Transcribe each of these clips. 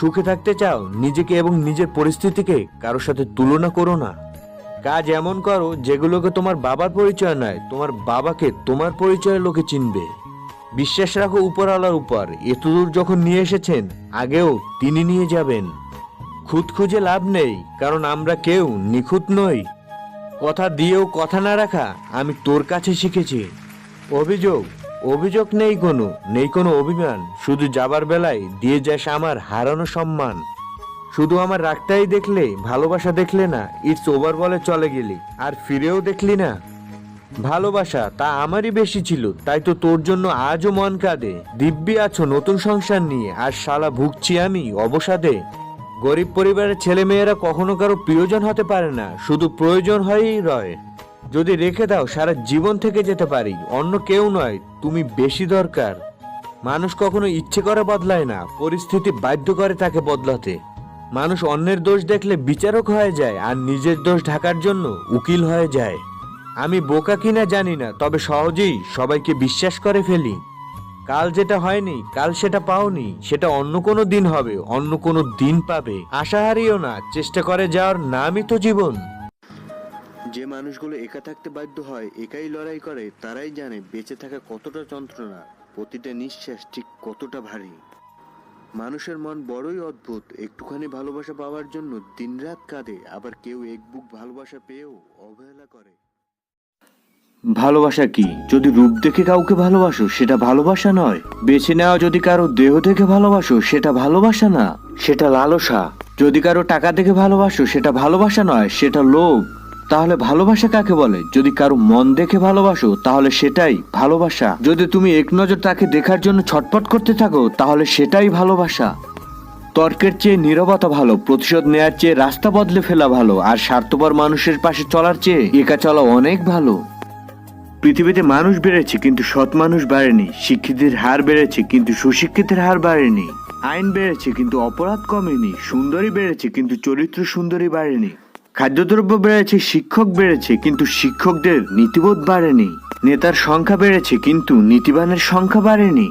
সুখে থাকতে চাও, নিজেকে এবং নিজের পরিস্থিতিকে কারোর সাথে তুলনা করো না। কাজ এমন করো যেগুলোকে তোমার বাবার পরিচয় নয়, তোমার বাবাকে তোমার পরিচয়ের লোকে চিনবে। বিশ্বাস রাখো উপরওয়ালার উপর, এতদূর যখন নিয়ে এসেছেন, আগেও তিনি নিয়ে যাবেন। খুঁত খুঁজে লাভ নেই, কারণ আমরা কেউ নিখুঁত নই। কথা দিয়েও কথা না রাখা আমি তোর কাছে শিখেছি। অভিযোগ অভিযোগ নেই কোনো নেই কোনো অভিমান। শুধু যাবার বেলায় দিয়ে যাস আমার হারানো সম্মান। শুধু আমার রাগটাই দেখলে, ভালোবাসা দেখলে না ইটস ওভার বলে চলে গেলি, আর ফিরেও দেখলি না। ভালোবাসা তা আমারই বেশি ছিল, তাই তো তোর জন্য আজও মন কাঁদে। দিব্যি আছো নতুন সংসার নিয়ে, আর শালা ভুগছি আমি অবসাদে। গরিব পরিবারের ছেলে মেয়েরা কখনো কারও প্রিয়জন হতে পারে না, শুধু প্রয়োজন হয়েই রয়। যদি রেখে দাও, সারা জীবন থেকে যেতে পারি। অন্য কেউ নয়, তুমি বেশি দরকার। মানুষ কখনো ইচ্ছে করে বদলায় না, পরিস্থিতি বাধ্য করে তাকে বদলাতে। মানুষ অন্যের দোষ দেখলে বিচারক হয়ে যায়, আর নিজের দোষ ঢাকার জন্য উকিল হয়ে যায়। আমি বোকা কিনা জানি না, তবে সহজেই সবাইকে বিশ্বাস করে ফেলি। কাল যেটা হয়নি, কাল সেটা পাওনি, সেটা অন্য কোনো দিন হবে, অন্য কোনো দিন পাবে। আশা হারিও না, চেষ্টা করে যাওয়ার নামই তো জীবন। যে মানুষগুলো একা থাকতে বাধ্য হয়, একাই লড়াই করে, তারাই জানে বেঁচে থাকা কতটা যন্ত্রণা, প্রতিটা নিঃশ্বাস ঠিক কতটা ভারী। মানুষের মন বড়ই অদ্ভুত, একটুখানি ভালোবাসা পাওয়ার জন্য দিনরাত কাঁদে, আবার কেউ এক বুক ভালোবাসা পেয়েও অবহেলা করে। ভালোবাসা কি? যদি রূপ দেখে কাউকে ভালোবাসো, সেটা ভালোবাসা নয়। বেছে নেওয়া যদি কারও দেহ দেখে ভালোবাসো, সেটা ভালোবাসা না। সেটা লালসা। যদি কারও টাকা দেখে ভালোবাসো, সেটা ভালোবাসা নয়, সেটা লোভ। তাহলে ভালোবাসা কাকে বলে? যদি কারও মন দেখে ভালোবাসো, তাহলে সেটাই ভালোবাসা। যদি তুমি এক নজর তাকে দেখার জন্য ছটপট করতে থাকো, তাহলে সেটাই ভালোবাসা। তর্কের চেয়ে নীরবতা ভালো, প্রতিশোধ নেয়ার চেয়ে রাস্তা বদলে ফেলা ভালো, আর স্বার্থপর মানুষের পাশে চলার চেয়ে একা চলা অনেক ভালো। পৃথিবীতে মানুষ বেড়েছে, কিন্তু সৎ মানুষ বাড়েনি। শিক্ষিতের হার বেড়েছে, কিন্তু সুশিক্ষিতের হার বাড়েনি। আইন বেড়েছে, কিন্তু অপরাধ কমেনি। সুন্দরী বেড়েছে, কিন্তু চরিত্র সুন্দরী বাড়েনি। খাদ্যদ্রব্য বেড়েছে, শিক্ষক বেড়েছে, কিন্তু শিক্ষকদের নীতিবোধ বাড়েনি। নেতার সংখ্যা বেড়েছে, কিন্তু নীতিবানের সংখ্যা বাড়েনি।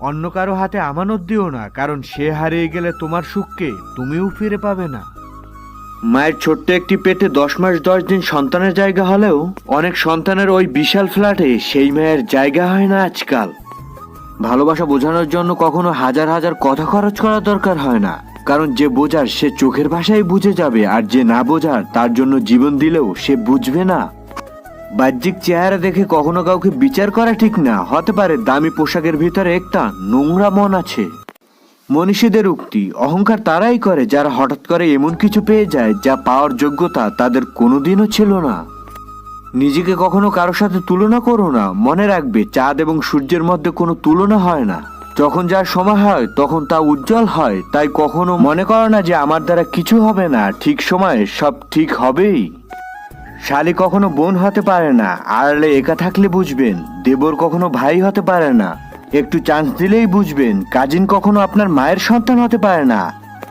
অন্য কারও হাতে আমানত দিও না, কারণ সে হারিয়ে গেলে তোমার সুখকে তুমিও ফিরে পাবে না। মায়ের ছোট্ট একটি পেটে দশ মাস দশ দিন সন্তানের জায়গা হলেও অনেক সন্তানের ওই বিশাল ফ্ল্যাটে সেই মায়ের জায়গা হয় না আজকাল। ভালোবাসা বোঝানোর জন্য কখনো হাজার হাজার কথা খরচ করার দরকার হয় না। কারণ যে বোঝার সে চোখের ভাষায় বুঝে যাবে আর যে না বোঝার, তার জন্য জীবন দিলেও সে বুঝবে না। বাহ্যিক চেহারা দেখে কখনো কাউকে বিচার করা ঠিক না, হতে পারে দামি পোশাকের ভিতরে একটা নোংরা মন আছে। মনীষীদের উক্তি, অহংকার তারাই করে যারা হঠাৎ করে এমন কিছু পেয়ে যায় যা পাওয়ার যোগ্যতা তাদের কোনোদিনও ছিল না। নিজেকে কখনো কারোর সাথে তুলনা করো না, মনে রাখবে চাঁদ এবং সূর্যের মধ্যে কোনো তুলনা হয় না। যখন যার সময় হয়, তখন তা উজ্জ্বল হয়। তাই কখনো মনে করো না যে আমার দ্বারা কিছু হবে না, ঠিক সময়ে সব ঠিক হবেই। শালি কখনো বোন হতে পারে না, আড়ালে একা থাকলে বুঝবেন, দেবর কখনো ভাই হতে পারে না। একটু চান্স দিলেই বুঝবেন, কাজিন কখনো আপনার মায়ের সন্তান হতে পারে না।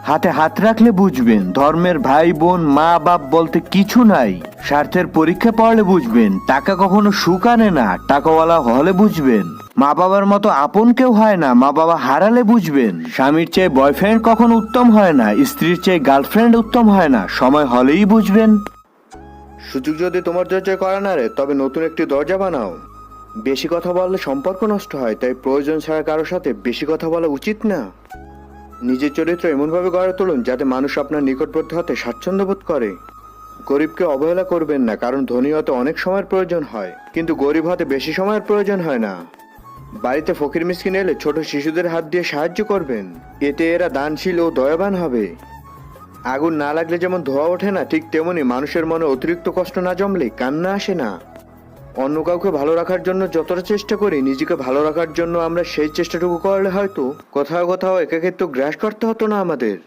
হাতে হাত রাখলে বুঝবেন, ধর্মের ভাই, বোন, মা, বাপ বলতে কিছু নাই। স্বার্থের পরীক্ষা পড়লে বুঝবেন, টাকা কখনো সুখ আনে না, টাকাওয়ালা হলে বুঝবেন। মা বাবার মতো আপন কেউ হয় না মা বাবা হারালে বুঝবেন। স্বামীর চেয়ে বয়ফ্রেন্ড কখনো উত্তম হয় না, স্ত্রীর চেয়ে গার্লফ্রেন্ড উত্তম হয় না, সময় হলেই বুঝবেন। সুযোগ যদি তোমার দরজায় করা না রে, তবে নতুন একটি দরজা বানাও। বেশি কথা বললে সম্পর্ক নষ্ট হয়, তাই প্রয়োজন ছাড়া কারোর সাথে বেশি কথা বলা উচিত না। নিজের চরিত্র এমনভাবে গড়ে তুলুন যাতে মানুষ আপনার নিকটবর্তী হতে স্বাচ্ছন্দ্য বোধ করে। গরিবকে অবহেলা করবেন না, কারণ ধনী হতে অনেক সময়ের প্রয়োজন হয়, কিন্তু গরিব হতে বেশি সময়ের প্রয়োজন হয় না। বাড়িতে ফকির মিসকিন এলে ছোট শিশুদের হাত দিয়ে সাহায্য করবেন। এতে এরা দানশীল ও দয়াবান হবে। আগুন না লাগলে যেমন ধোয়া ওঠে না, ঠিক তেমনি মানুষের মনে অতিরিক্ত কষ্ট না জমলে কান্না আসে না। অন্য কাউকে ভালো রাখার জন্য যতটা চেষ্টা করি, নিজেকে ভালো রাখার জন্য আমরা সেই চেষ্টাটুকু করলে হয়তো কোথাও কোথাও একাকিত্ব গ্রাস করতে হতো না আমাদের।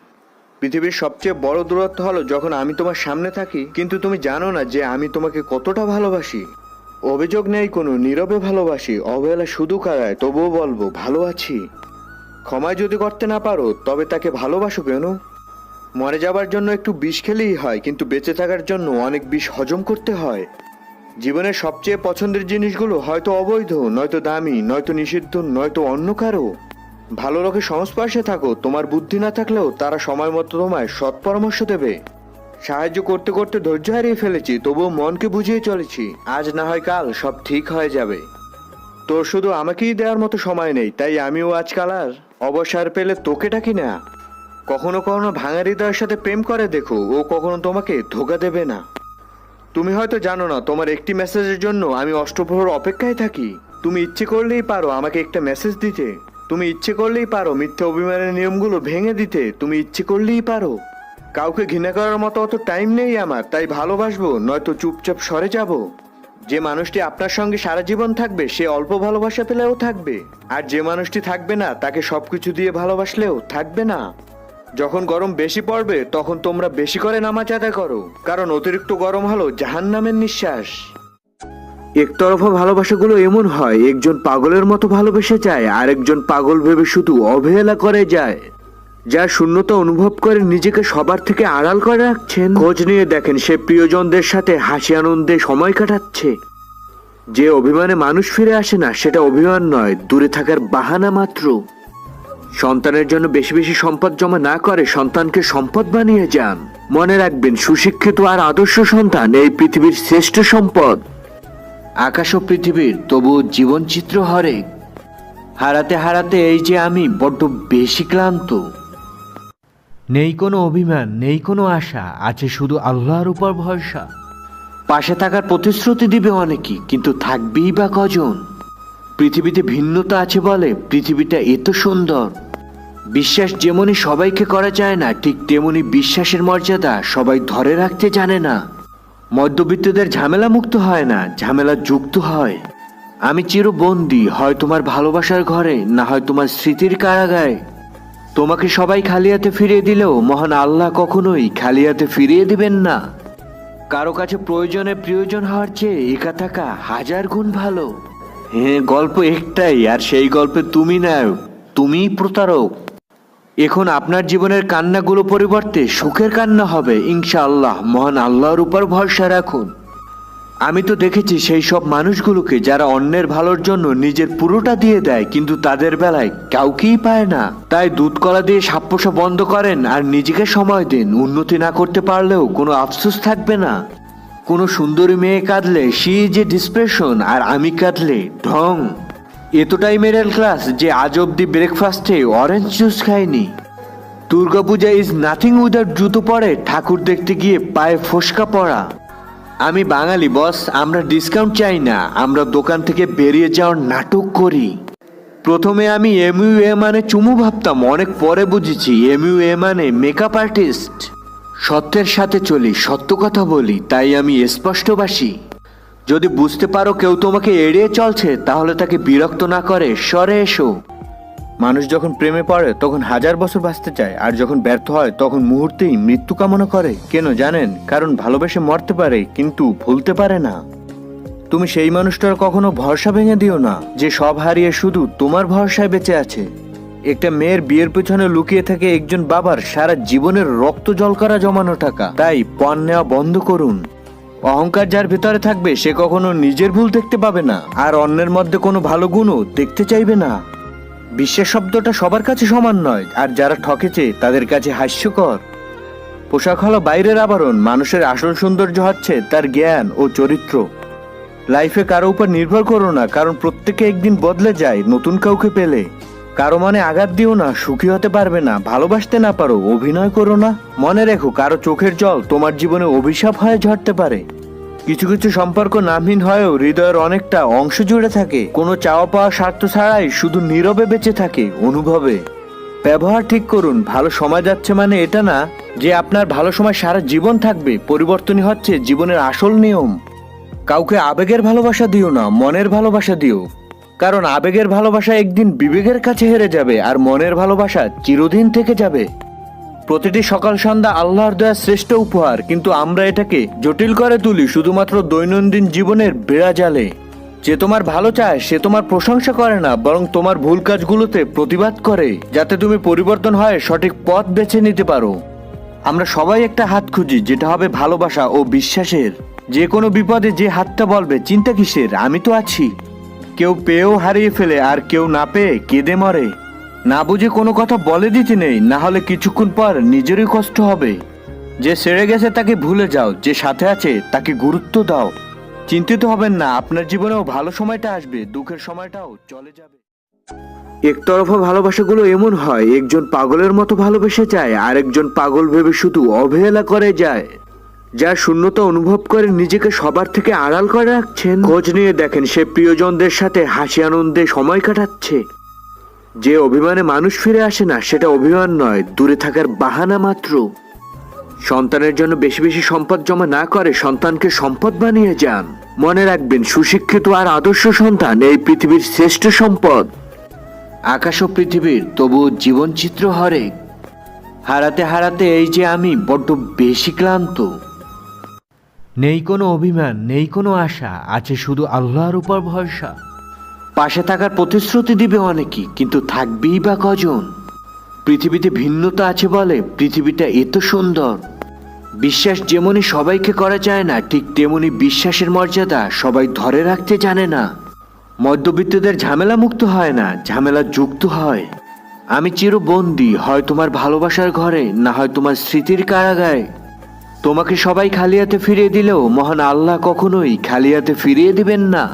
পৃথিবীর সবচেয়ে বড় দূরত্ব হলো যখন আমি তোমার সামনে থাকি, কিন্তু তুমি জানো না যে আমি তোমাকে কতটা ভালোবাসি। অভিযোগ নেই কোনো নীরবে ভালোবাসি, অবহেলা শুধু কারায়, তবুও বলব, ভালো আছি। ক্ষমায় যদি করতে না পারো, তবে তাকে ভালোবাসো কেন মরে যাবার জন্য একটু বিষ খেলেই হয়, কিন্তু বেঁচে থাকার জন্য অনেক বিষ হজম করতে হয়। জীবনের সবচেয়ে পছন্দের জিনিসগুলো হয়তো অবৈধ, নয়তো দামি, নয়তো নিষিদ্ধ, নয়তো অন্য কারও। ভালো লোকের সংস্পর্শে থাকো, তোমার বুদ্ধি না থাকলেও তারা সময় মতো তোমায় সৎ পরামর্শ দেবে। সাহায্য করতে করতে ধৈর্য হারিয়ে ফেলেছি, তবুও মনকে বুঝিয়ে চলেছি, আজ না হয় কাল সব ঠিক হয়ে যাবে। তোর শুধু আমাকেই দেওয়ার মতো সময় নেই, তাই আমিও আজকাল আর অবসর পেলে তোকে ডাকি না। কখনো কখনো ভাঙা হৃদয়ের সাথে প্রেম করে দেখো, ও কখনো তোমাকে ধোকা দেবে না। তুমি হয়তো জানো না, তোমার একটি মেসেজের জন্য আমি অষ্টপ্রহর অপেক্ষায় থাকি। তুমি ইচ্ছে করলেই পারো আমাকে একটা মেসেজ দিতে। তুমি ইচ্ছে করলেই পারো মিথ্যে অভিমানের নিয়মগুলো ভেঙে দিতে। তুমি ইচ্ছে করলেই পারো। কাউকে ঘৃণা করার মতো অত টাইম নেই আমার, তাই ভালোবাসবো, নয়তো চুপচাপ সরে যাব। যে মানুষটি আপনার সঙ্গে সারা জীবন থাকবে, সে অল্প ভালোবাসা পেলেও থাকবে। আর যে মানুষটি থাকবে না, তাকে সবকিছু দিয়ে ভালোবাসলেও থাকবে না। যখন গরম বেশি পড়বে, তখন তোমরা বেশি করে নামাজ আদায় করো, কারণ অতিরিক্ত গরম হলো জাহান নামের নিঃশ্বাস। একতরফা ভালোবাসাগুলো এমন হয়, একজন পাগলের মতো ভালোবেসে যায়, আরেকজন পাগল ভেবে শুধু অবহেলা করে যায়। যার শূন্যতা অনুভব করে নিজেকে সবার থেকে আড়াল করে রাখছেন। খোঁজ নিয়ে দেখেন সে প্রিয়জনদের সাথে হাসি আনন্দে সময় কাটাচ্ছে। যে অভিমানে মানুষ ফিরে আসে না, সেটা অভিমান নয়, দূরে থাকার বাহানা মাত্র। সন্তানের জন্য বেশি বেশি সম্পদ জমা না করে সন্তানকে সম্পদ বানিয়ে যান। মনে রাখবেন, সুশিক্ষিত আর আদর্শ সন্তান এই পৃথিবীর শ্রেষ্ঠ সম্পদ। আকাশ ও পৃথিবীর তবু জীবনচিত্র হরে হারাতে হারাতে এই যে আমি বড্ড বেশি ক্লান্ত। নেই কোনো অভিমান, নেই কোনো আশা, আছে শুধু আল্লাহর উপর ভরসা। পাশে থাকার প্রতিশ্রুতি দিবে অনেকে, কিন্তু থাকবেই বা কজন? পৃথিবীতে ভিন্নতা আছে বলে পৃথিবীটা এত সুন্দর। বিশ্বাস যেমনই সবাইকে করা যায় না, ঠিক তেমনি বিশ্বাসের মর্যাদা সবাই ধরে রাখতে জানে না। মধ্যবিত্তদের ঝামেলা মুক্ত হয় না, ঝামেলা যুক্ত হয়। আমি চিরবন্দি, হয় তোমার ভালোবাসার ঘরে, না হয় তোমার স্মৃতির কারাগারে। তোমাকে সবাই খালিয়াতে ফিরিয়ে দিলেও মহান আল্লাহ কখনোই খালিয়াতে ফিরিয়ে দিবেন না। কারও কাছে প্রয়োজনে প্রয়োজন হওয়ার চেয়ে একা থাকা হাজার গুণ ভালো। হ্যাঁ গল্প একটাই, আর সেই গল্পে তুমি নায়ক, তুমিই প্রতারক। এখন আপনার জীবনের কান্নাগুলো পরিবর্তে সুখের কান্না হবে, ইনশাআল্লাহ। মহান আল্লাহর উপর ভরসা রাখুন। আমি তো দেখেছি সেই সব মানুষগুলোকে যারা অন্যের ভালোর জন্য নিজের পুরোটা দিয়ে দেয়, কিন্তু তাদের বেলায় কাউকেই পায় না। তাই দুধ কলা দিয়ে সাপ্পোসা বন্ধ করেন আর নিজেকে সময় দিন। উন্নতি না করতে পারলেও কোনো আফসোস থাকবে না। কোনো সুন্দরী মেয়ে কাঁদলে সে যে ডিসপ্রেশন আর আমি কাঁদলে ঢং। এতটাই মিডল ক্লাস যে আজ অব্দি ব্রেকফাস্টে অরেঞ্জ জুস খায়নি দুর্গাপূজা ইজ নাথিং উইদাউট জুতো পরে ঠাকুর দেখতে গিয়ে পায়ে ফোসকা পড়া। আমি বাঙালি, বস, আমরা ডিসকাউন্ট চাই না। আমরা দোকান থেকে বেরিয়ে যাওয়ার নাটক করি। প্রথমে আমি এমইউ এ মানে চুমু ভাবতাম, অনেক পরে বুঝেছি এমইউ এ মানে মেকআপ আর্টিস্ট সত্যের সাথে চলি, সত্য কথা বলি, তাই আমি স্পষ্টবাসী। যদি বুঝতে পারো কেউ তোমাকে এড়িয়ে চলছে, তাহলে তাকে বিরক্ত না করে, সরে এসো। মানুষ যখন প্রেমে পড়ে, তখন হাজার বছর বাঁচতে চায়, আর যখন ব্যর্থ হয়, তখন মুহূর্তেই মৃত্যু কামনা করে। কেন জানেন? কারণ ভালোবেসে মরতে পারে, কিন্তু ভুলতে পারে না। তুমি সেই মানুষটার কখনো ভরসা ভেঙে দিও না, যে সব হারিয়ে শুধু তোমার ভরসায় বেঁচে আছে। একটা মেয়ের বিয়ের পেছনে লুকিয়ে থাকে একজন বাবার সারা জীবনের রক্ত জল করা জমানো টাকা। তাই পণ নেওয়া বন্ধ করুন। অহংকার যার ভেতরে থাকবে, সে কখনো নিজের ভুল দেখতে পাবে না, আর অন্যের মধ্যে কোনো ভালো গুণও দেখতে চাইবে না। বিশ্বাস শব্দটা সবার কাছে সমান নয়, আর যারা ঠকেছে তাদের কাছে হাস্যকর। পোশাক হলো বাইরের আবরণ, মানুষের আসল সৌন্দর্য হচ্ছে তার জ্ঞান ও চরিত্র। লাইফে কারও উপর নির্ভর করো না, কারণ প্রত্যেকে একদিন বদলে যায়, নতুন কাউকে পেলে। কারও মনে আঘাত দিও না, সুখী হতে পারবে না, ভালোবাসতে না পারো, অভিনয় করো না। মনে রেখো, কারও চোখের জল তোমার জীবনে অভিশাপ হয়ে ঝরতে পারে। কিছু কিছু সম্পর্ক নামহীন হয়েও হৃদয়ের অনেকটা অংশ জুড়ে থাকে। কোনো চাওয়া পাওয়া স্বার্থ ছাড়াই শুধু নীরবে বেঁচে থাকে অনুভবে। ব্যবহার ঠিক করুন, ভালো সময় যাচ্ছে মানে এটা না, যে আপনার ভালো সময় সারা জীবন থাকবে, পরিবর্তনই হচ্ছে জীবনের আসল নিয়ম। কাউকে আবেগের ভালোবাসা দিও না, মনের ভালোবাসা দিও। কারণ আবেগের ভালোবাসা একদিন বিবেকের কাছে হেরে যাবে, আর মনের ভালোবাসা চিরদিন থেকে যাবে। প্রতিটি সকাল সন্ধ্যা আল্লাহর দেয়া শ্রেষ্ঠ উপহার, কিন্তু আমরা এটাকে জটিল করে তুলি শুধুমাত্র দৈনন্দিন জীবনের বেড়া জালে। যে তোমার ভালো চায়, সে তোমার প্রশংসা করে না, বরং তোমার ভুল কাজগুলোতে প্রতিবাদ করে, যাতে তুমি পরিবর্তন হয় সঠিক পথ বেছে নিতে পারো। আমরা সবাই একটা হাত খুঁজি, যেটা হবে ভালোবাসা ও বিশ্বাসের। যে কোনো বিপদে যে হাতটা বলবে, চিন্তা কিসের? আমি তো আছি। কেউ পেয়েও হারিয়ে ফেলে, আর কেউ না পেয়ে কেঁদে মরে। না বুঝে কোনো কথা বলে দিতে নেই, না হলে কিছুক্ষণ পর নিজেরই কষ্ট হবে। যে সেরে গেছে তাকে ভুলে যাও, যে সাথে আছে তাকে গুরুত্ব দাও। চিন্তিত হবেন না, আপনার জীবনেও ভালো সময়টা আসবে, দুঃখের সময়টাও চলে যাবে। একতরফা ভালোবাসাগুলো এমন হয়, একজন পাগলের মতো ভালোবেসে যায় আর একজন পাগল ভেবে শুধু অবহেলা করে যায়। যার শূন্যতা অনুভব করে নিজেকে সবার থেকে আড়াল করে রাখছেন। খোঁজ নিয়ে দেখেন সে প্রিয়জনদের সাথে হাসি আনন্দে সময় কাটাচ্ছে। যে অভিমানে মানুষ ফিরে আসে না, সেটা অভিমান নয়, দূরে থাকার বাহানা মাত্র। সন্তানের জন্য বেশি বেশি সম্পদ জমা না করে সন্তানকে সম্পদ বানিয়ে যান। মনে রাখবেন, সুশিক্ষিত আর আদর্শ সন্তান এই পৃথিবীর শ্রেষ্ঠ সম্পদ। আকাশ ও পৃথিবীর তবু জীবনচিত্র হরে হারাতে হারাতে এই যে আমি, বড্ড বেশি ক্লান্ত। নেই কোনো অভিমান, নেই কোনো আশা, আছে শুধু আল্লাহর উপর ভরসা। পাশে থাকার প্রতিশ্রুতি দিবে অনেকেই কিন্তু থাকবেই বা কজন? পৃথিবীতে ভিন্নতা আছে বলে পৃথিবীটা এত সুন্দর। বিশ্বাস যেমনই সবাইকে করা যায় না, ঠিক তেমনি বিশ্বাসের মর্যাদা সবাই ধরে রাখতে জানে না। মধ্যবিত্তদের ঝামেলা মুক্ত হয় না, ঝামেলা যুক্ত হয়। আমি চিরবন্দি, হয় তোমার ভালোবাসার ঘরে, না হয় তোমার স্মৃতির কারাগারে। তোমাকে সবাই খালিয়াতে ফিরিয়ে দিলেও মহান আল্লাহ কখনোই খালিয়াতে ফিরিয়ে দিবেন না।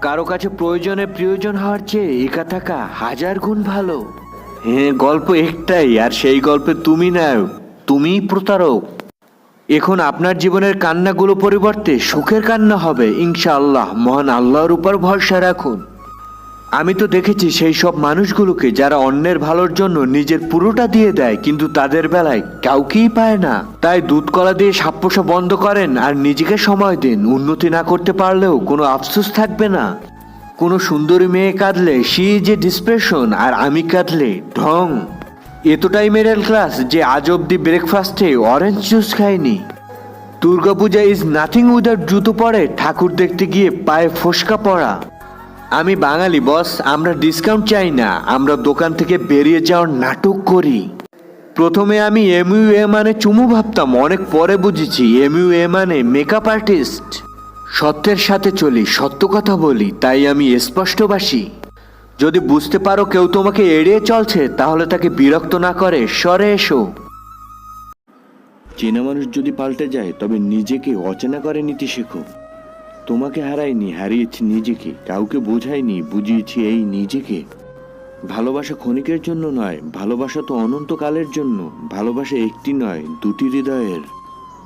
কারও কাছে প্রয়োজনে প্রয়োজন হওয়ার চেয়ে একা থাকা হাজার গুণ ভালো। হ্যাঁ গল্প একটাই, আর সেই গল্পে তুমি নাও তুমিই প্রতারক। এখন আপনার জীবনের কান্নাগুলো পরিবর্তে সুখের কান্না হবে, ইনশাআল্লাহ। মহান আল্লাহর উপর ভরসা রাখুন। আমি তো দেখেছি সেই সব মানুষগুলোকে যারা অন্যের ভালোর জন্য নিজের পুরোটা দিয়ে দেয়, কিন্তু তাদের বেলায় কাউকেই পায় না। তাই দুধ কলা দিয়ে সাপ্পোসা বন্ধ করেন আর নিজেকে সময় দিন। উন্নতি না করতে পারলেও কোনো আফসোস থাকবে না। কোনো সুন্দরী মেয়ে কাঁদলে সি যে ডিসপ্রেশন আর আমি কাঁদলে ঢং। এতটাই মিডল ক্লাস যে আজ অব্দি ব্রেকফাস্টে অরেঞ্জ জুস খায়নি দুর্গাপূজা ইজ নাথিং উইদাউট জুতো পরে ঠাকুর দেখতে গিয়ে পায়ে ফোসকা পড়া। আমি বাঙালি, বস, আমরা ডিসকাউন্ট চাই না। আমরা দোকান থেকে বেরিয়ে যাওয়ার নাটক করি। প্রথমে আমি এমইউ এ মানে চুমু ভাবতাম, অনেক পরে বুঝেছি এমইউ এ মানে মেকআপ আর্টিস্ট সত্যের সাথে চলি, সত্য কথা বলি, তাই আমি স্পষ্টবাসী। যদি বুঝতে পারো কেউ তোমাকে এড়িয়ে চলছে, তাহলে তাকে বিরক্ত না করে, সরে এসো। চেনা মানুষ যদি পাল্টে যায়, তবে নিজেকে অচেনা করে নিতে শেখো। তোমাকে হারাইনি হারিয়েছি নিজেকে। কাউকে বোঝাইনি বুঝিয়েছি এই নিজেকে। ভালোবাসা ক্ষণিকের জন্য নয়, ভালোবাসা তো অনন্তকালের জন্য। ভালোবাসা একটি নয়, দুটি হৃদয়ের।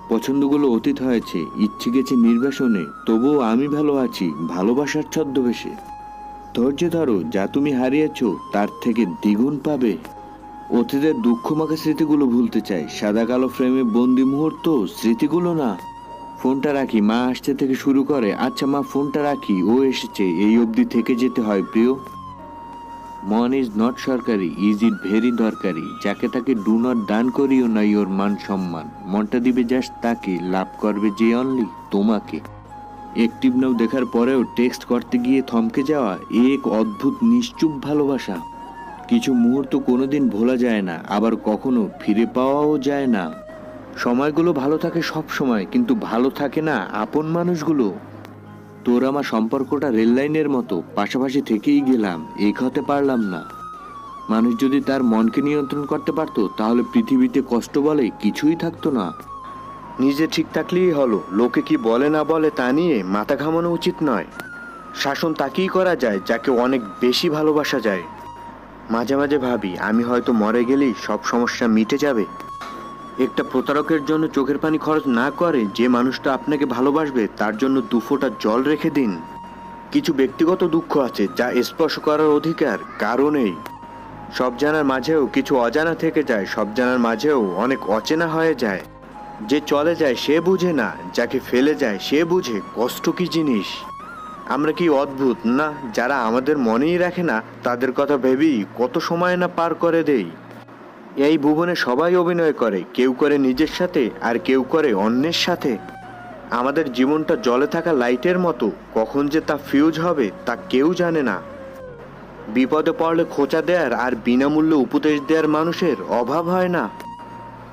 পছন্দগুলো অতীত হয়েছে, ইচ্ছে গেছে নির্বাসনে, তবুও আমি ভালো আছি, ভালোবাসার ছদ্মবেশে। ধৈর্য ধরো, যা তুমি হারিয়েছ, তার থেকে দ্বিগুণ পাবে। অতীতের দুঃখ দুঃখমাখা স্মৃতিগুলো ভুলতে চাই, সাদা কালো ফ্রেমে বন্দি মুহূর্ত, স্মৃতিগুলো না। ফোনটা রাখি, মা আসতে থেকে শুরু করে। আচ্ছা মা, ফোনটা রাখি, ও এসেছে। এই অবধি থেকে যেতে হয়, প্রিয়। মন ইজ নট সরকারি, ইজ ইট ভেরি দরকারি। যাকে তাকে ডু নট দান করিও না ইওর মান সম্মান। মনটা দিবে জাস্ট তাকে, লাভ করবে যে অনলি তোমাকে। একটিভ নাও দেখার পরেও টেক্সট করতে গিয়ে থমকে যাওয়া, এক অদ্ভুত নিশ্চুপ ভালোবাসা। কিছু মুহূর্ত কোনোদিন ভোলা যায় না, আবার কখনো ফিরে পাওয়াও যায় না। সময়গুলো ভালো থাকে সব সময়, কিন্তু ভালো থাকে না আপন মানুষগুলো। তোর আমার সম্পর্কটা রেল লাইনের মতো, পাশাপাশি থেকেই গেলাম এক হতে পারলাম না। মানুষ যদি তার মনকে নিয়ন্ত্রণ করতে পারতো, তাহলে পৃথিবীতে কষ্ট বলে কিছুই থাকতো না। নিজে ঠিক থাকলেই হলো, লোকে কি বলে না বলে তা নিয়ে মাথা ঘামানো উচিত নয়। শাসন তাকেই করা যায়, যাকে অনেক বেশি ভালোবাসা যায়। মাঝে মাঝে ভাবি, আমি হয়তো মরে গেলেই সব সমস্যা মিটে যাবে। একটা প্রতারকের জন্য চোখের পানি খরচ না করে যে মানুষটা আপনাকে ভালোবাসবে, তার জন্য দুফোটা জল রেখে দিন। কিছু ব্যক্তিগত দুঃখ আছে যা স্পর্শ করার অধিকার কারণেই সব জানার মাঝেও কিছু অজানা থেকে যায়, সব জানার মাঝেও অনেক অচেনা হয়ে যায়। যে চলে যায় সে বুঝে না, যাকে ফেলে যায় সে বুঝে কষ্ট কি জিনিস। আমরা কি অদ্ভুত? না, যারা আমাদের মনেই রাখে না, তাদের কথা ভেবেই কত সময় না পার করে দেই। এই ভুবনে সবাই অভিনয় করে, কেউ করে নিজের সাথে আর কেউ করে অন্যের সাথে। আমাদের জীবনটা জলে থাকা লাইটের মতো, কখন যে তা ফিউজ হবে তা কেউ জানে না। বিপদে পড়লে খোঁচা দেওয়ার আর বিনামূল্যে উপদেশ দেওয়ার মানুষের অভাব হয় না।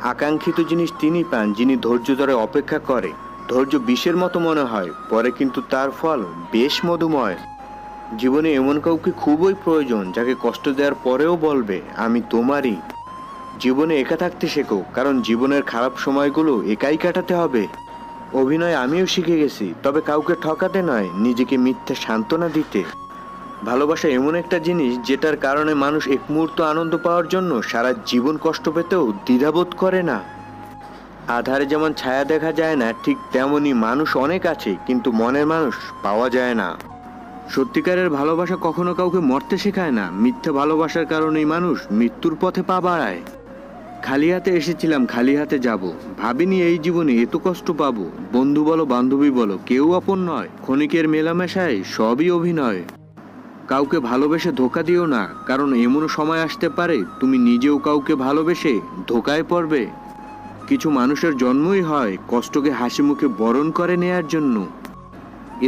আকাঙ্ক্ষিত জিনিস তিনি পান, যিনি ধৈর্য ধরে অপেক্ষা করে। ধৈর্য বিষের মতো মনে হয়, পরে কিন্তু তার ফল বেশ মধুময়। জীবনে এমন কাউকে খুবই প্রয়োজন, যাকে কষ্ট দেওয়ার পরেও বলবে, আমি তোমারই। জীবনে একা থাকতে শেখো, কারণ জীবনের খারাপ সময়গুলো একাই কাটাতে হবে। অভিনয় আমিও শিখে গেছি, তবে কাউকে ঠকাতে নয়, নিজেকে মিথ্যা সান্ত্বনা দিতে। ভালোবাসা এমন একটা জিনিস যেটার কারণে মানুষ এক মুহূর্ত আনন্দ পাওয়ার জন্য সারা জীবন কষ্ট পেতেও দ্বিধাবোধ করে না। আধারে যেমন ছায়া দেখা যায় না, ঠিক তেমনই মানুষ অনেক আছে, কিন্তু মনের মানুষ পাওয়া যায় না। সত্যিকারের ভালোবাসা কখনো কাউকে মরতে শেখায় না, মিথ্যা ভালোবাসার কারণেই মানুষ মৃত্যুর পথে পা বাড়ায়। খালি হাতে এসেছিলাম খালি হাতে যাব। ভাবিনি এই জীবনে এত কষ্ট পাবো। বন্ধু বলো, বান্ধবী বলো, কেউ আপন নয়। ক্ষণিকের মেলামেশায় সবই অভিনয়। কাউকে ভালোবেসে ধোকা দিও না, কারণ এমন সময় আসতে পারে তুমি নিজেও কাউকে ভালোবেসে ধোকায় পড়বে। কিছু মানুষের জন্মই হয় কষ্টকে হাসি মুখে বরণ করে নেয়ার জন্য।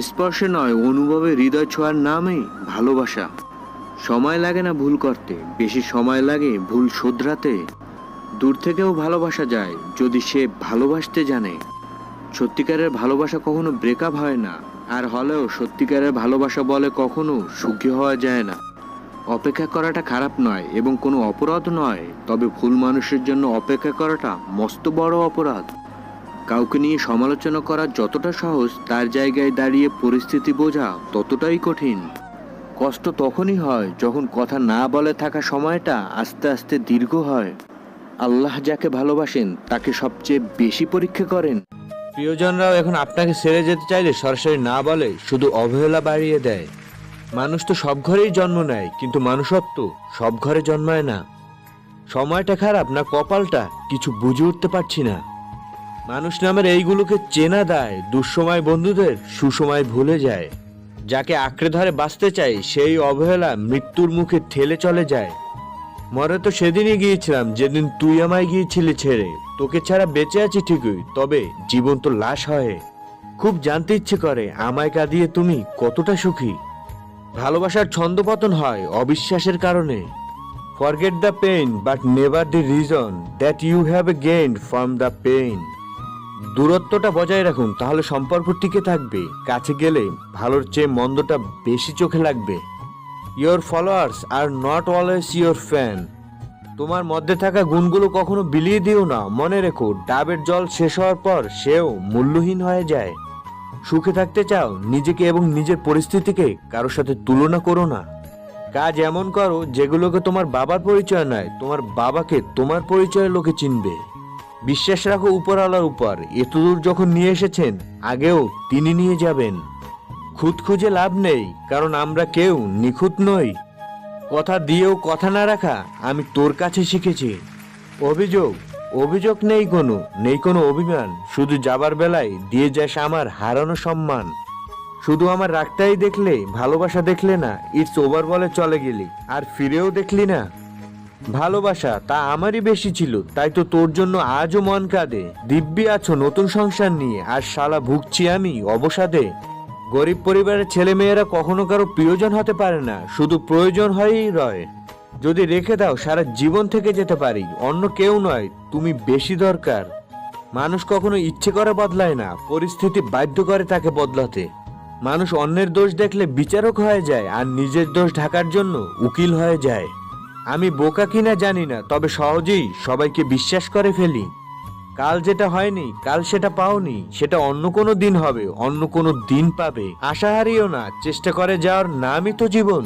স্পর্শে নয়, অনুভবে হৃদয় ছোঁয়ার নামই ভালোবাসা। সময় লাগে না ভুল করতে, বেশি সময় লাগে ভুল শোধরাতে। দূর থেকেও ভালোবাসা যায় যদি সে ভালোবাসতে জানে। সত্যিকারের ভালোবাসা কখনো ব্রেকআপ হয় না, আর হলেও সত্যিকারের ভালোবাসা বলে কখনো সুখী হওয়া যায় না। অপেক্ষা করাটা খারাপ নয় এবং কোনো অপরাধ নয়, তবে ভুল মানুষের জন্য অপেক্ষা করাটা মস্ত বড় অপরাধ। কাউকে নিয়ে সমালোচনা করা যতটা সহজ, তার জায়গায় দাঁড়িয়ে পরিস্থিতি বোঝা ততটাই কঠিন। কষ্ট তখনই হয় যখন কথা না বলে থাকা সময়টা আস্তে আস্তে দীর্ঘ হয়। আল্লাহ যাকে ভালোবাসেন, তাকে সবচেয়ে বেশি পরীক্ষা করেন। প্রিয়জনরাও এখন আপনাকে ছেড়ে যেতে চাইলে সরাসরি না বলে শুধু অবহেলা বাড়িয়ে দেয়। মানুষ তো সব ঘরেই জন্ম নেয়, কিন্তু মানুষত্ব সব ঘরে জন্মায় না। সময়টা খারাপ না কপালটা, কিছু বুঝে উঠতে পারছি না। মানুষ নামের এইগুলোকে চেনা দেয়, দুঃসময় বন্ধুদের, সুসময় ভুলে যায়। যাকে আঁকড়ে ধরে বাঁচতে চাই সেই অবহেলা মৃত্যুর মুখে ঠেলে চলে যায়। মরে তো সেদিনই গিয়েছিলাম, যেদিন তুই আমায় গিয়েছিলি ছেড়ে। তোকে ছাড়া বেঁচে আছি ঠিকই, তবে জীবন তো লাশ হয়। খুব জানতে ইচ্ছে করে, আমায় কাঁদিয়ে তুমি কতটা সুখী। ভালোবাসার ছন্দপতন হয় অবিশ্বাসের কারণে। Forget the pain but never the reason that you have a gain from the pain দূরত্বটা বজায় রাখুন, তাহলে সম্পর্ক টিকে থাকবে। কাছে গেলে ভালোর চেয়ে মন্দটা বেশি চোখে লাগবে। Your followers are not always your fan তোমার মধ্যে থাকা গুণগুলো কখনো বিলিয়ে দিও না, মনে রেখো, ডাবের জল শেষ হওয়ার পর সেও মূল্যহীন হয়ে যায়। সুখে থাকতে চাও, নিজেকে এবং নিজের পরিস্থিতিকে কারোর সাথে তুলনা করো না। কাজ এমন করো, যেগুলোকে তোমার বাবার পরিচয় নয়, তোমার বাবাকে তোমার পরিচয়ের লোকে চিনবে। বিশ্বাস রাখো উপরওয়ালার উপর, এতদূর যখন নিয়ে এসেছেন, আগেও তিনি নিয়ে যাবেন। খুঁত খুঁজে লাভ নেই, কারণ আমরা কেউ নিখুঁত নই। কথা দিয়েও কথা না রাখা আমি তোর কাছে শিখেছি। অভিযোগ অভিযোগ নেই কোনো নেই কোনো অভিমান। শুধু যাবার বেলায় দিয়ে যাস আমার হারানো সম্মান। শুধু আমার রাগটাই দেখলে, ভালোবাসা দেখলে না, ইটস ওভার বলে চলে গেলি, আর ফিরেও দেখলি না। ভালোবাসা তা আমারই বেশি ছিল, তাই তো তোর জন্য আজও মন কাঁদে। দিব্যি আছো নতুন সংসার নিয়ে, আর শালা ভুগছি আমি অবসাদে। গরিব পরিবারের ছেলে মেয়েরা কখনো কারও প্রিয়জন হতে পারে না, শুধু প্রয়োজন হয়েই রয়। যদি রেখে দাও, সারা জীবন থেকে যেতে পারি, অন্য কেউ নয়, তুমি বেশি দরকার। মানুষ কখনো ইচ্ছে করে বদলায় না, পরিস্থিতি বাধ্য করে তাকে বদলাতে। মানুষ অন্যের দোষ দেখলে বিচারক হয়ে যায়, আর নিজের দোষ ঢাকার জন্য উকিল হয়ে যায়। আমি বোকা কিনা জানি না, তবে সহজেই সবাইকে বিশ্বাস করে ফেলি। কাল যেটা হয়নি, কাল সেটা পাওনি, সেটা অন্য কোনো দিন হবে, অন্য কোনো দিন পাবে। আশা হারিও না, চেষ্টা করে যাওয়ার নামই তো জীবন।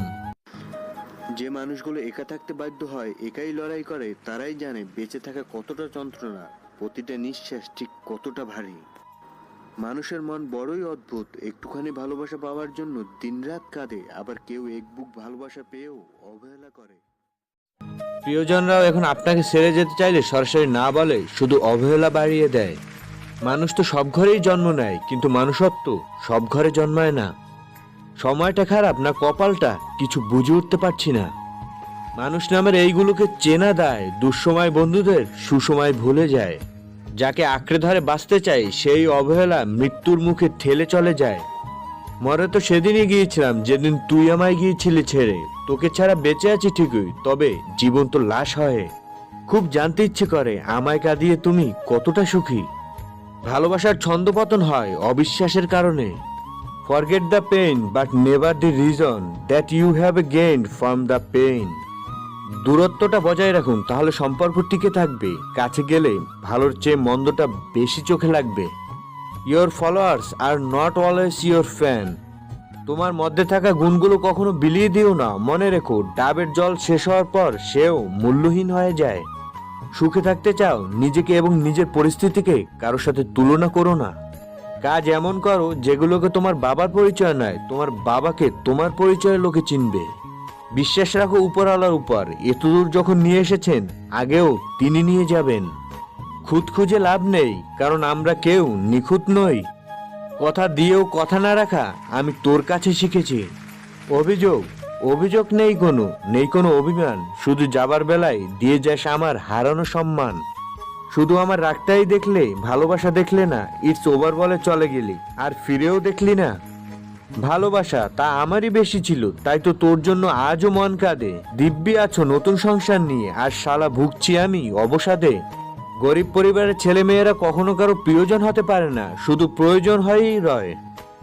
যে মানুষগুলো একা থাকতে বাধ্য হয়, একাই লড়াই করে, তারাই জানে বেঁচে থাকা কতটা যন্ত্রণা, প্রতিটা নিঃশ্বাস ঠিক কতটা ভারী। মানুষের মন বড়ই অদ্ভুত, একটুখানি ভালোবাসা পাওয়ার জন্য দিনরাত কাঁদে, আবার কেউ এক বুক ভালোবাসা পেয়েও অবহেলা করে। প্রিয়জনরাও এখন আপনাকে ছেড়ে যেতে চাইলে সরাসরি না বলে, শুধু অবহেলা বাড়িয়ে দেয়। মানুষ তো সব ঘরেই জন্ম নেয়, কিন্তু মানুষত্ব সব ঘরে জন্মায় না। সময়টা খারাপ না কপালটা, কিছু বুঝে উঠতে পারছি না। মানুষ নামের এইগুলোকে চেনা দেয়, দুঃসময় বন্ধুদের, সুসময় ভুলে যায়। যাকে আঁকড়ে ধরে বাঁচতে চাই, সেই অবহেলা মৃত্যুর মুখে ঠেলে চলে যায়। মরে তো সেদিনই গিয়েছিলাম, যেদিন তুই আমায় গিয়েছিলি ছেড়ে। তোকে ছাড়া বেঁচে আছি ঠিকই, তবে জীবন তো লাশ হয়। খুব জানতে ইচ্ছে করে, আমায় কাঁদিয়ে তুমি কতটা সুখী। ভালোবাসার ছন্দপতন হয় অবিশ্বাসের কারণে। Forget the pain but never the reason that you have gain from the pain দূরত্বটা বজায় রাখুন, তাহলে সম্পর্ক টিকে থাকবে। কাছে গেলে ভালোর চেয়ে মন্দটা বেশি চোখে লাগবে। Your followers are not always your fan তোমার মধ্যে থাকা গুণগুলো কখনো বিলিয়ে দিও না। মনে রেখো, ডাবের জল শেষ হওয়ার পর সেও মূল্যহীন হয়ে যায়। সুখে থাকতে চাও, নিজেকে এবং নিজের পরিস্থিতিকে কারোর সাথে তুলনা করো না। কাজ এমন করো, যেগুলোকে তোমার বাবার পরিচয় নয়, তোমার বাবাকে তোমার পরিচয়ের লোকে চিনবে। বিশ্বাস রাখো উপরওয়ালার উপর, এতদূর যখন নিয়ে এসেছেন, আগেও তিনি নিয়ে যাবেন। খুঁত খুঁজে লাভ নেই, কারণ আমরা কেউ নিখুঁত নই। কথা দিয়েও কথা না রাখা আমি তোর কাছে শিখেছি। অভিযোগ অভিযোগ নেই কোনো নেই কোনো অভিমান। শুধু যাবার বেলায় দিয়ে যাস আমার হারানো সম্মান। শুধু আমার রাগটাই দেখলে, ভালোবাসা দেখলে না ইটস ওভার বলে চলে গেলি, আর ফিরেও দেখলি না। ভালোবাসা তা আমারই বেশি ছিল, তাই তো তোর জন্য আজও মন কাঁদে। দিব্যি আছো নতুন সংসার নিয়ে, আর শালা ভুগছি আমি অবসাদে। গরিব পরিবারের ছেলে মেয়েরা কখনো কারও প্রিয়জন হতে পারে না, শুধু প্রয়োজন হয়ই রয়।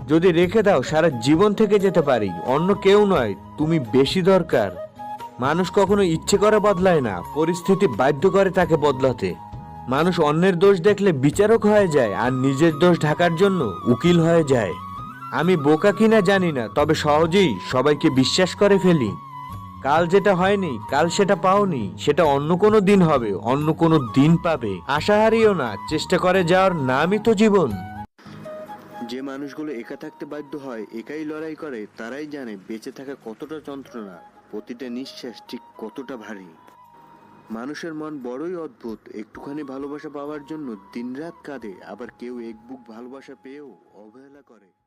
যদি রেখে দাও, সারা জীবন থেকে যেতে পারি। অন্য কেউ নয়, তুমি বেশি দরকার। মানুষ কখনো ইচ্ছে করে বদলায় না, পরিস্থিতি বাধ্য করে তাকে বদলাতে। মানুষ অন্যের দোষ দেখলে বিচারক হয়ে যায়, আর নিজের দোষ ঢাকার জন্য উকিল হয়ে যায়। আমি বোকা কিনা জানি না, তবে সহজেই সবাইকে বিশ্বাস করে ফেলি। কাল যেটা হয়নি, কাল সেটা পাওনি, সেটা অন্য কোনো দিন হবে, অন্য কোনো দিন পাবে। আশা হারিও না, চেষ্টা করে যাওয়ার নামই তো জীবন। যে মানুষগুলো একা থাকতে বাধ্য হয়, একাই লড়াই করে, তারাই জানে বেঁচে থাকা কতটা যন্ত্রণা, প্রতিটা নিঃশ্বাস ঠিক কতটা ভারী। মানুষের মন বড়ই অদ্ভুত, একটুখানি ভালোবাসা পাওয়ার জন্য দিনরাত কাঁদে, আবার কেউ এক বুক ভালোবাসা পেয়েও অবহেলা করে।